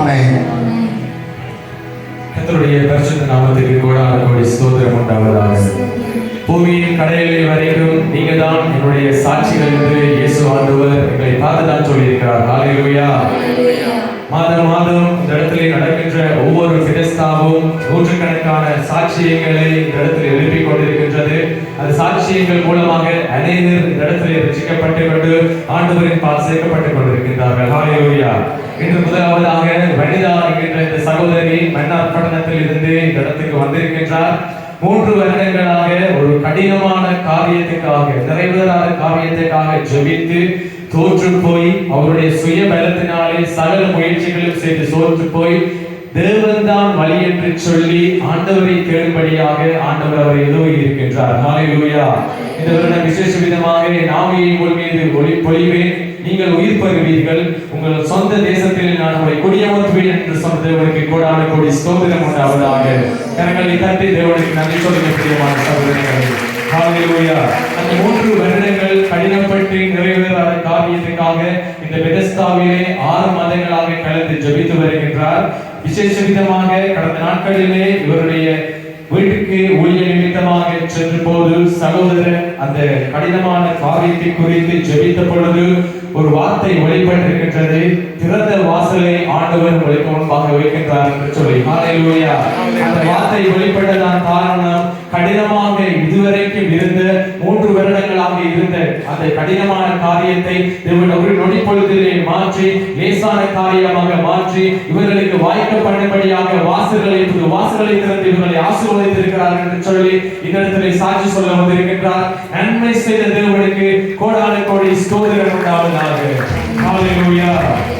ஆமென். கர்த்தருடைய பரிசுத்த நாமத்துக்கு கோடான கோடி ஸ்தோத்திரம் உண்டாவதாக. பூமியின் கடையிலே வரைக்கும் நீங்க தான் என்னுடைய சாட்சிகள் என்று இயேசு ஆண்டவர் எங்களை பார்த்து தான் சொல்லியிருக்கிறார். ஹalleluya. மாதம் மாதம் இந்த இடத்துல நடக்கின்ற ஒவ்வொரு பிரஸ்தாவும் நூற்றுக்கணக்கான சாட்சியங்களை இந்த இடத்துல எழுப்பிக் கொண்டிருக்கின்றது. அந்த சாட்சியங்கள் மூலமாக அனைவரும் இந்த இடத்துல ரசிக்கப்பட்டு கொண்டு ஆண்டவரின் பால் சேர்க்கப்பட்டுக் கொண்டிருக்கின்றார்கள். ஹalleluya. இன்று முதலாவதாக வந்திருக்கின்றார். மூன்று வருடங்களாக ஒரு கடினமான காரியத்துக்காக நிறைவேறாத காரியத்துக்காக ஜெபித்து தோற்று போய் அவருடைய சுய பலத்தினாலே சகல முயற்சிகளும் செய்து சோற்று போய் தேவன்தான் வழி என்று சொல்லி ஆண்டவரை தேடும்படியாக ஆண்டவர் அவரை உதவி இருக்கின்றார். ஹalleluya இந்த வருடம் விசேஷ விதமாக நாமையை ஆவியை மீது ஒளி பொழிவேன். நீங்கள் உயிர் பெறுவீர்கள் உங்கள் சொந்த தேசத்தில் நான் உங்களை குடியமர்த்துவேன் என்று சொன்ன தேவனுக்கு கோடான கோடி ஸ்தோத்திரம் உண்டாவதாக. கரங்களை தட்டி தேவனுக்கு நன்றி சொல்லுங்க பிரியமான சகோதரர்கள். அந்த மூன்று வருடங்கள் கடினப்பட்டு நிறைவேறாத காரியத்துக்காக இந்த பெதஸ்தாவிலே ஆறு மாதங்களாக கலந்து ஜெபித்து வருகின்றார். விசேஷ விதமாக கடந்த நாட்களிலே இவருடைய வீட்டுக்கு ஊழிய நிமித்தமாக சென்ற போது சகோதரன் அந்த கடினமான காரியத்தை குறித்து ஜெபித்த பொழுது ஒரு வார்த்தை வெளிப்பட்டிருக்கின்றது. திறந்த வாசலை ஆண்டவர் உங்களுக்கு முன்பாக வைக்கின்றார் என்று சொல்லி. ஹalleluya அந்த வார்த்தை வெளிப்பட்டதான் காரணம் கடினமாக இதுவரைக்கும் இருந்த மூன்று இருந்த அந்த கடினமான காரியத்தை தேவன் ஒரு நொடி பொழுதிலே மாற்றி லேசான காரியமாக மாற்றி இவர்களுக்கு வாய்க்கப்படும்படியாக வாசல்களை புது வாசல்களை திறந்து இவர்களை ஆசீர்வதித்திருக்கிறார் என்று சொல்லி இந்த இடத்திலே சாட்சி சொல்ல வந்திருக்கின்றார் நன்மை செய்த தேவனுக்கு கோடான கோடி ஸ்தோதிரம் உண்டாவதாக Hallelujah.